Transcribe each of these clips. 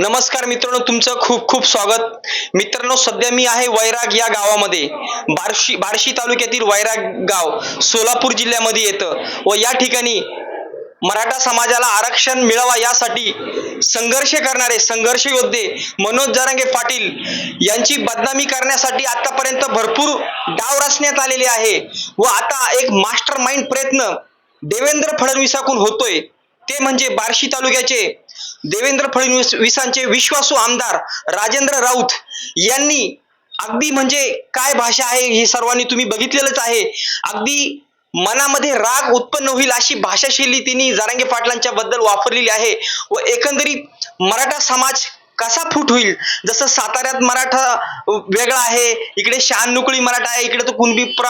नमस्कार मित्रांनो तुमचं खूप खूप स्वागत. मित्रांनो सध्या मी आहे वैराग या गावामध्ये. बार्शी बार्शी तालुक्यातील वैराग गाव सोलापूर जिल्ह्यामध्ये येतं. व या ठिकाणी मराठा समाजाला आरक्षण मिळावा यासाठी संघर्ष करणारे संघर्ष योद्धे मनोज जरांगे पाटील यांची बदनामी करण्यासाठी आतापर्यंत भरपूर डाव रचण्यात आलेले आहे. व आता एक मास्टर माइंड प्रयत्न देवेंद्र फडणवीसाकून होतोय. ते म्हणजे बार्शी तालुक्याचे देवेंद्र फडणवीस विसांचे विश्वासू आमदार राजेंद्र राऊत यांनी अगदी म्हणजे काय भाषा आहे हे सर्वांनी तुम्ही बघितलेलंच आहे. अगदी मनामध्ये राग उत्पन्न होईल अशी भाषाशैली तिने जारांगे पाटलांच्या बद्दल वापरलेली आहे व एकंदरीत मराठा समाज कसा फूट होईल? जसं साताऱ्यात मराठा वेगळा आहे इकडे शहानुकळी मराठा आहे इकडे तो कुणबी प्र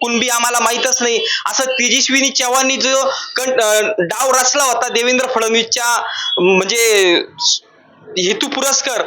कुणबी आम्हाला माहीतच नाही. असं तेजस्विनी चव्हाणनी जो डाव रचला होता देवेंद्र फडणवीसच्या म्हणजे हेतू पुरस्कार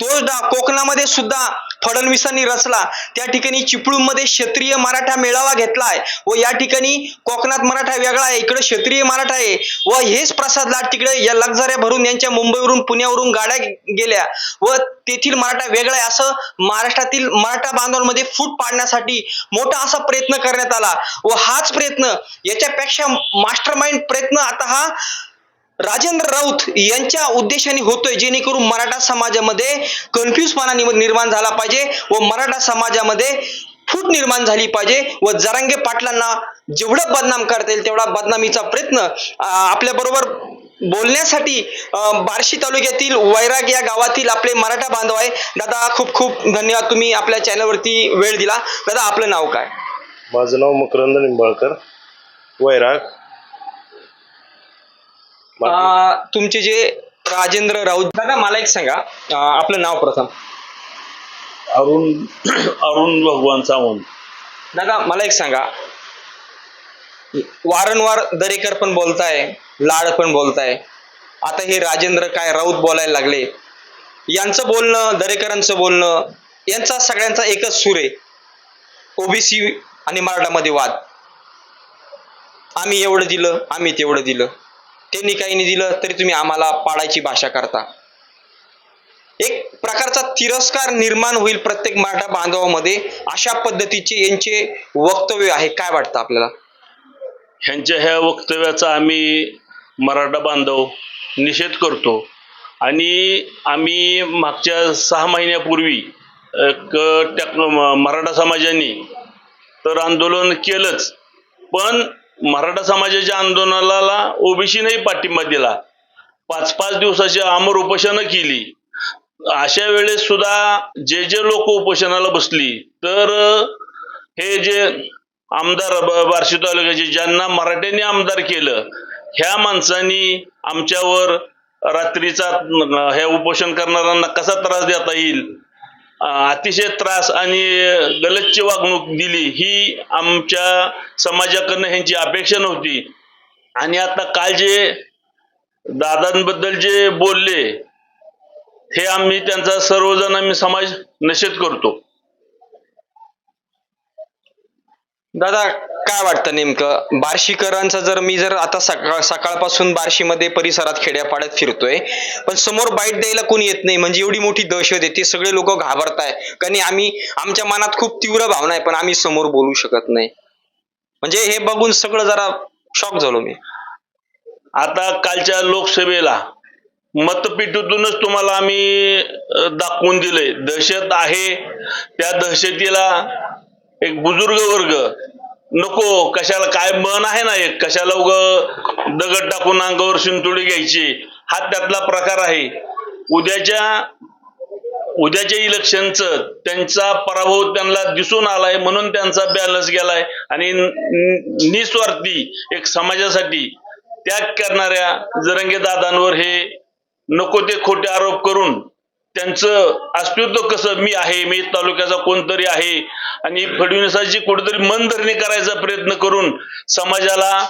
तो डाव कोकणामध्ये सुद्धा फडणवीसांनी रचला. त्या ठिकाणी चिपळूणमध्ये क्षत्रिय मराठा मेळावा घेतलाय व या ठिकाणी कोकणात मराठा वेगळा आहे इकडे क्षत्रिय मराठा आहे. व हेच प्रसाद लाट तिकडे या लक्झऱ्या भरून यांच्या मुंबईवरून पुण्यावरून गाड्या गेल्या व तेथील मराठा वेगळा आहे. असं महाराष्ट्रातील मराठा बांधवांमध्ये फूट पाडण्यासाठी मोठा असा प्रयत्न करण्यात आला व हाच प्रयत्न याच्यापेक्षा मास्टर माइंड प्रयत्न आता हा राजेंद्र राऊत यांच्या उद्देशाने होतोय जेणेकरून मराठा समाजामध्ये कन्फ्युजपणा निर्माण झाला पाहिजे व मराठा समाजामध्ये फूट निर्माण झाली पाहिजे व जरांगे पाटलांना जेवढं बदनाम करता येईल तेवढा बदनामीचा प्रयत्न आपल्या बरोबर बोलण्यासाठी बार्शी तालुक्यातील वैराग या गावातील आपले मराठा बांधव आहे दादा खूप खूप धन्यवाद तुम्ही आपल्या चॅनलवरती वेळ दिला. दादा आपलं नाव काय? माझं नाव मकरंद निंबाळकर वैराग. अं, तुमचे जे राजेंद्र राऊत दादा मला एक सांगा. अं, आपलं नाव प्रथम. अरुण अरुण भगवान सावंत. दादा मला एक सांगा. वारंवार दरेकर पण बोलताय लाड पण बोलताय. आता हे राजेंद्र काय राऊत बोलायला लागले. यांचं बोलणं दरेकरांचं बोलणं यांचा सगळ्यांचा एकच सूर आहे. ओबीसी आणि मराठामध्ये वाद. आम्ही एवढं दिलं आम्ही तेवढं दिलं. त्यांनी काही नाही दिलं तरी तुम्ही आम्हाला पाडायची भाषा करता. एक प्रकारचा तिरस्कार निर्माण होईल प्रत्येक मराठा बांधवामध्ये. अशा पद्धतीचे यांचे वक्तव्य आहे. काय वाटतं आपल्याला? ह्यांच्या ह्या वक्तव्याचा आम्ही मराठा बांधव निषेध करतो. आणि आम्ही मागच्या सहा महिन्यापूर्वी एक मराठा समाजाने तर आंदोलन केलंच. पण मराठा समाजाच्या आंदोलनाला ओबीसीनेही पाठिंबा दिला. पाच पाच दिवसाची आमर उपोषणं केली. अशा वेळेस सुद्धा जे जे लोक उपोषणाला बसली तर हे जे आमदार बार्शी तालुक्याचे ज्यांना मराठ्यांनी आमदार केलं ह्या माणसांनी आमच्यावर रात्रीचा हे उपोषण करणाऱ्यांना कसा त्रास देता येईल? अतिशय त्रास आणि गलतची वागणूक दिली ही आमच्या समाजाकडनं ह्यांची अपेक्षा नव्हती. आणि आता काल जे दादांबद्दल जे बोलले हे आम्ही त्यांचा सर्वजण आम्ही समाज निषेध करतो. दादा काय वाटतं नेमकं? बार्शीकरांचं जर मी जर आता सकाळ सकाळपासून बार्शीमध्ये परिसरात खेड्यापाड्यात फिरतोय पण समोर बाईट द्यायला कोणी येत नाही म्हणजे एवढी मोठी दहशत येते सगळे लोक घाबरताय. कारण आम्ही आमच्या मनात खूप तीव्र भावना आहे पण आम्ही समोर बोलू शकत नाही. म्हणजे हे बघून सगळं जरा शॉक झालो मी. आता कालच्या लोकसभेला मतपेटीतूनच तुम्हाला आम्ही दाखवून दिले दहशत आहे. त्या दहशतीला एक बुजुर्ग वर्ग नको कशाला काय मन आहे ना एक? कशाला उग दगड टाकून अंगावर शिंतोडी घ्यायची? हा त्यातला प्रकार आहे. उद्याच्या उद्याच्या इलेक्शनचं त्यांचा पराभव त्यांना दिसून आलाय म्हणून त्यांचा बॅलन्स गेलाय. आणि निस्वार्थी एक समाजासाठी त्याग करणाऱ्या जरंगे दादांवर हे नको ते खोटे आरोप करून त्यांचं अस्तित्व कसं? मी आहे मी तालुक्याचा कोणतरी आहे. आणि फडणवीसाची कुठेतरी मनधरणी करायचा प्रयत्न करून समाजाला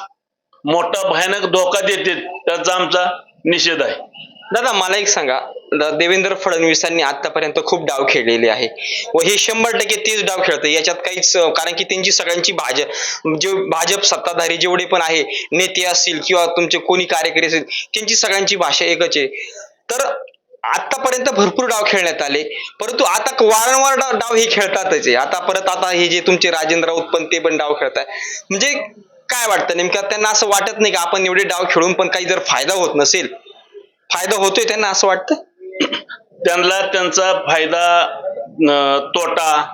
मोठा भयानक धोका देते त्याचा आमचा निषेध आहे. दादा मला एक सांगा. देवेंद्र फडणवीसांनी आतापर्यंत खूप डाव खेळलेले आहे. व हे शंभर टक्के तेच डाव खेळतं याच्यात काहीच कारण की त्यांची सगळ्यांची भाजप जे भाजप सत्ताधारी जेवढे पण आहे नेते असतील किंवा तुमचे कोणी कार्यकर्ते असतील त्यांची सगळ्यांची भाषा एकच आहे. तर आतापर्यंत भरपूर डाव खेळण्यात आले. परंतु आता वारंवार डाव डाव हे खेळतातच आहे आता परत आता हे जे तुमचे राजेंद्र राऊत पण ते पण डाव खेळताय. म्हणजे काय वाटतं? नेमकं त्यांना असं वाटत नाही का आपण एवढे डाव खेळून पण काही जर फायदा होत नसेल? फायदा होतोय त्यांना असं वाटतं? त्यांना त्यांचा फायदा तोटा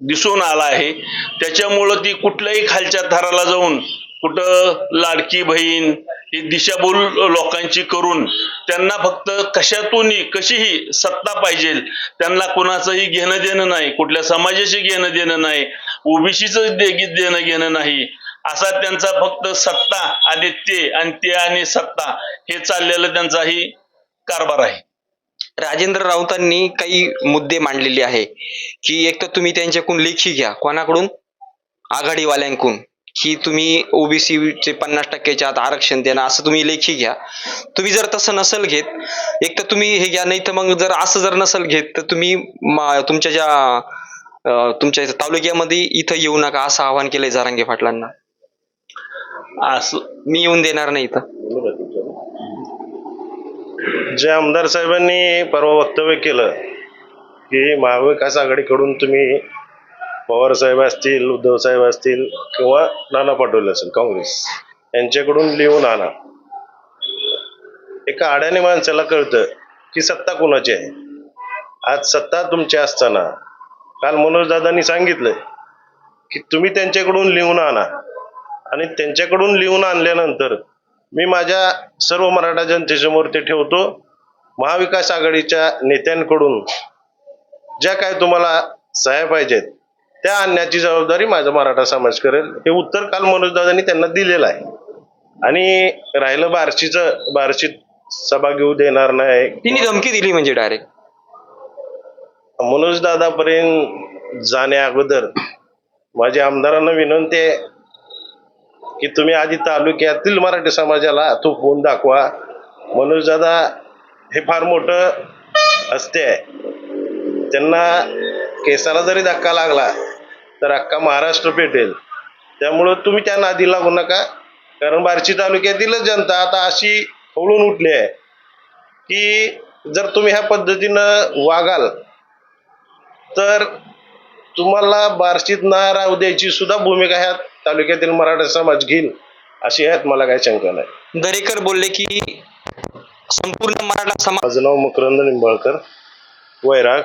दिसून आला आहे. त्याच्यामुळं ती कुठल्याही खालच्या थराला जाऊन कुठं लाडकी बहीण ही दिशाभूल लोकांची करून त्यांना फक्त कशातूनही कशीही सत्ता पाहिजे त्यांना कुणाचंही घेणं देणं नाही कुठल्या समाजाशी घेणं देणं नाही ओबीसीचं देणं घेणं नाही असा त्यांचा फक्त सत्ता आणि ते आणि ते आणि सत्ता हे चाललेलं त्यांचाही कारभार आहे. राजेंद्र राऊतांनी काही मुद्दे मांडलेले आहे की एक तर तुम्ही त्यांच्याकडून लेखी घ्या कोणाकडून? आघाडीवाल्यांकडून. की तुम्ही ओबीसीचे पन्नास टक्क्याच्या आत आरक्षण देणं असं तुम्ही लेखी घ्या. तुम्ही जर तसं नसेल घेत एक तर तुम्ही हे घ्या नाही तर मग जर असं जर नसेल घेत तर तुम्ही तुमच्या ज्या तुमच्या इथं तालुक्यामध्ये इथं येऊ नका असं आवाहन केलंय जारांगे फाटलांना असं मी येऊन देणार नाही इथं. जे आमदार साहेबांनी परवा वक्तव्य केलं की महाविकास आघाडीकडून तुम्ही पवार साहेब असतील उद्धवसाहेब असतील किंवा नाना पटोले असेल काँग्रेस. यांच्याकडून लिहून आणा. एका आड्याने माणसाला कळतं की सत्ता कोणाची आहे. आज सत्ता तुमची असताना काल मनोजदादांनी सांगितलं की तुम्ही त्यांच्याकडून लिहून आणा. आणि त्यांच्याकडून लिहून आणल्यानंतर मी माझ्या सर्व मराठा जनतेसमोर ते ठेवतो. महाविकास आघाडीच्या नेत्यांकडून ज्या काय तुम्हाला सहाय्या पाहिजेत त्या आणण्याची जबाबदारी माझा मराठा समाज करेल. हे उत्तर काल मनोजदादांनी त्यांना दिलेलं आहे. आणि राहिलं बार्शीचं बार्शीत सभा घेऊ देणार नाही. तिने धमकी दिली म्हणजे डायरेक्ट मनोजदादापर्यंत जाण्या अगोदर माझ्या आमदारांना विनंती आहे की तुम्ही आधी तालुक्यातील मराठी समाजाला तो फोन दाखवा. मनोजदादा हे फार मोठं असते आहे. त्यांना केसाला जरी धक्का लागला तर अख्खा महाराष्ट्र पेटेल त्यामुळं तुम्ही त्या नादी लागू नका. कारण बार्शी तालुक्यातीलच जनता आता अशी हवळून उठली आहे की जर तुम्ही ह्या पद्धतीनं वागाल तर तुम्हाला बार्शीत न राहू द्यायची सुद्धा भूमिका ह्या तालुक्यातील मराठा समाज घेईल अशी ह्यात मला काही शंका नाही. दरेकर बोलले की संपूर्ण मराठा समाज माझं नाव मकरंद निंबाळकर वैराग.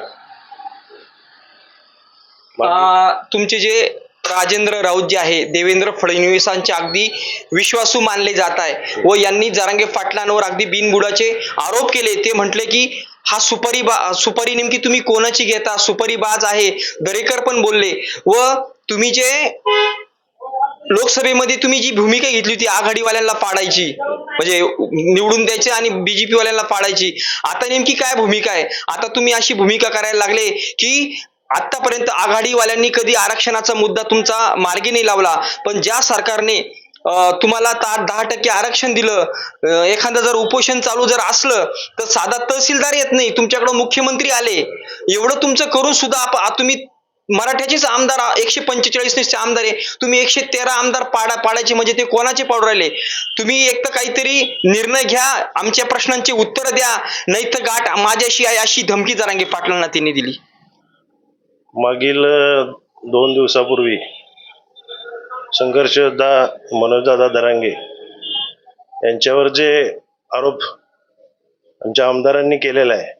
तुमचे जे राजेंद्र राऊत जे आहे देवेंद्र फडणवीसांचे अगदी विश्वासू मानले जात आहे व यांनी जरांगे पाटलांवर अगदी बिनबुडाचे आरोप केले. ते म्हटले की हा सुपारी बा सुपारी नेमकी तुम्ही कोणाची घेता? सुपारी बाज आहे दरेकर पण बोलले. व तुम्ही जे लोकसभेमध्ये तुम्ही जी भूमिका घेतली होती आघाडीवाल्यांना पाडायची म्हणजे निवडून द्यायचे आणि बीजेपी वाल्यांना पाडायची आता नेमकी काय भूमिका आहे? आता तुम्ही अशी भूमिका करायला लागले की आतापर्यंत आघाडीवाल्यांनी कधी आरक्षणाचा मुद्दा तुमचा मार्गी नाही लावला पण ज्या सरकारने तुम्हाला ता- दहा टक्के आरक्षण दिलं एखादं जर उपोषण चालू जर असलं तर साधा तहसीलदार येत नाही तुमच्याकडे मुख्यमंत्री आले. एवढं तुमचं करून सुद्धा तुम्ही मराठ्याचेच आमदार एकशे पंचेचाळीसचे आमदार आहे. तुम्ही एकशे तेरा आमदार पाडा पाडायचे म्हणजे ते कोणाचे पाडू राहिले? तुम्ही एक तर काहीतरी निर्णय घ्या आमच्या प्रश्नांची उत्तर द्या नाही तर गाठ माझ्याशी आहे अशी धमकी जरांगे पाटलांना त्यांनी दिली. मागील दोन दिवसापूर्वी संघर्ष योद्धा मनोजदादा दरांगे यांच्यावर जे आरोप आमच्या आमदारांनी केलेला आहे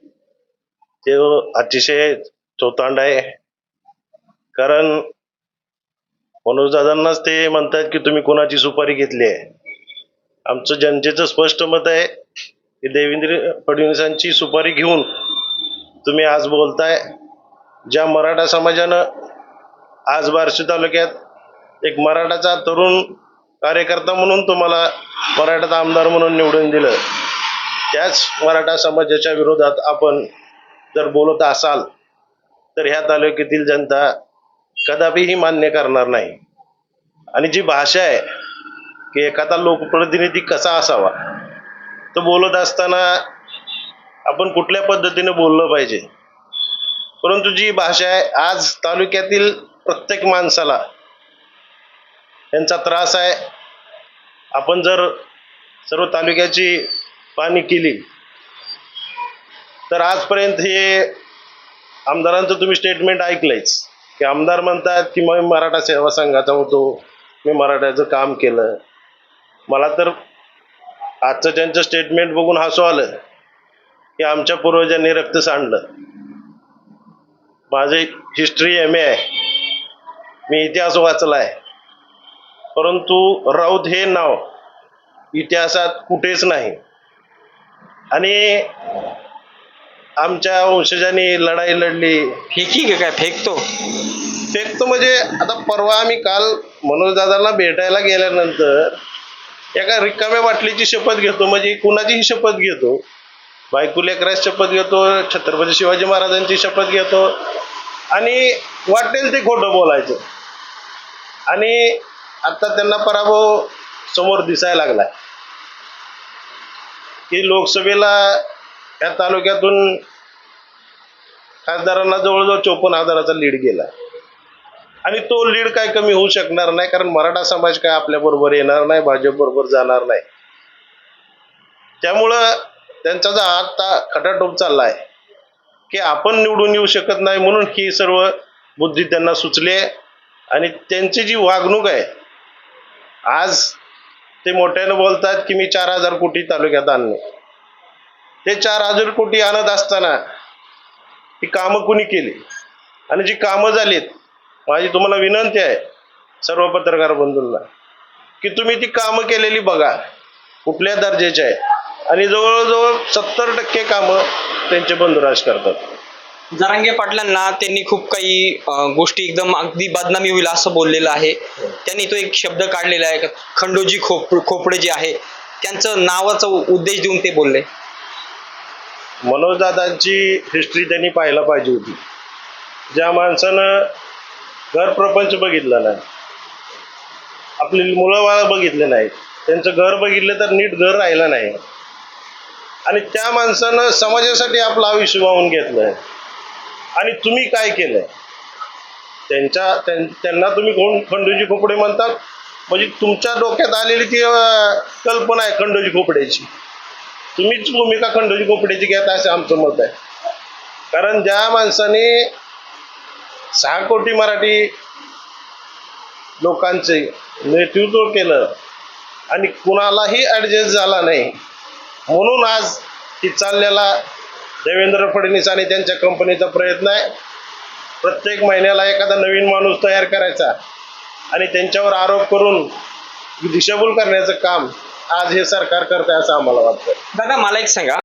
ते अतिशय चौतांड आहे. कारण मनोजदादांनाच ते म्हणतात की तुम्ही कोणाची सुपारी घेतली आहे? आमचं जनतेचं स्पष्ट मत आहे की देवेंद्र फडणवीसांची सुपारी घेऊन तुम्ही आज बोलताय. ज्या मराठा समाजानं आज बार्शी तालुक्यात एक मराठाचा तरुण कार्यकर्ता म्हणून तुम्हाला मराठाचा आमदार म्हणून निवडून दिलं त्याच मराठा समाजाच्या विरोधात आपण जर बोलत असाल तर ह्या तालुक्यातील जनता कदापिही मान्य करणार नाही. आणि जी भाषा आहे की एखादा लोकप्रतिनिधी कसा असावा तो बोलत असताना आपण कुठल्या पद्धतीने बोललं पाहिजे? परंतु जी भाषा आहे आज तालुक्यातील प्रत्येक माणसाला यांचा त्रास आहे. आपण जर सर्व तालुक्याची पाहणी केली तर आजपर्यंत हे आमदारांचं तुम्ही स्टेटमेंट ऐकलंयच. की आमदार म्हणतात की मग मराठा सेवा संघाचा होतो मी मराठ्याचं काम केलं. मला तर आजचं त्यांचं स्टेटमेंट बघून हसू आलं की आमच्या पूर्वजांनी रक्त सांडलं. माझे हिस्ट्री एम ए आहे. मी इतिहास वाचला आहे. परंतु राऊत हे नाव इतिहासात कुठेच नाही. आणि आमच्या वंशजांनी लढाई लढली. फेकी का काय? फेकतो फेकतो म्हणजे आता परवा आम्ही काल मनोजदादांना भेटायला गेल्यानंतर एका रिकाम्या बाटलीची शपथ घेतो. म्हणजे कुणाचीही शपथ घेतो. बायको शपथ घेतो छत्रपती शिवाजी महाराजांची शपथ घेतो. आणि वाटेल ते खोटं बोलायचं. आणि आता त्यांना पराभव समोर दिसायला लागलाय. की लोकसभेला या तालुक्यातून खासदारांना जवळजवळ चोपन्न हजाराचा लीड गेला. आणि तो लीड काय कमी होऊ शकणार नाही कारण मराठा समाज काय आपल्याबरोबर येणार नाही भाजप बरोबर जाणार नाही. त्यामुळं त्यांचा जो आता खटाटोप चालला आहे की आपण निवडून येऊ शकत नाही म्हणून ही सर्व बुद्धी त्यांना सुचली आहे. आणि त्यांची जी वागणूक आहे आज ते मोठ्यानं बोलतात की मी चार हजार कोटी तालुक्यात आणले. ते चार हजार कोटी आणत असताना ही कामं कुणी केली? आणि जी कामं झालीत माझी तुम्हाला विनंती आहे सर्व पत्रकार बंधूंना की तुम्ही ती कामं केलेली बघा कुठल्या दर्जाची आहे. आणि जवळजवळ सत्तर टक्के कामं त्यांचे बंधुराज करतात. जरांगे पाटलांना त्यांनी खूप काही गोष्टी एकदम अगदी बदनामी होईल असं बोललेलं आहे. त्यांनी तो एक शब्द काढलेला आहे का खंडोजी खोप खोपडे जे आहे त्यांचं नावाचा उद्देश देऊन ते बोलले. मनोजदादांची हिस्ट्री त्यांनी पाहायला पाहिजे होती. ज्या माणसानं घर प्रपंच बघितला नाही आपली मुलं बाळं बघितले नाहीत त्यांचं घर बघितलं तर नीट घर राहिलं नाही. आणि त्या माणसानं समाजासाठी आपलं आयुष्य वाहून घेतलंय. आणि तुम्ही काय केलंय? त्यांच्या त्यां- त्यांना तुम्ही कोण खंडोजी खोपडे म्हणतात. म्हणजे तुमच्या डोक्यात आलेली ती कल्पना आहे खंडोजी खोपड्याची तुम्हीच भूमिका खंडोजी खोपड्याची घेता असं आमचं मत आहे. कारण ज्या माणसाने सहा कोटी मराठी लोकांचे नेतृत्व केलं आणि कुणालाही ॲडजस्ट झाला नाही म्हणून आज ती चाललेला देवेंद्र फडणवीस आणि त्यांच्या कंपनीचा प्रयत्न आहे. प्रत्येक महिन्याला एखादा नवीन माणूस तयार करायचा आणि त्यांच्यावर आरोप करून दिशाभूल करण्याचं काम आज हे सरकार करत आहे असं आम्हाला वाटतं दादा मला एक सांगा.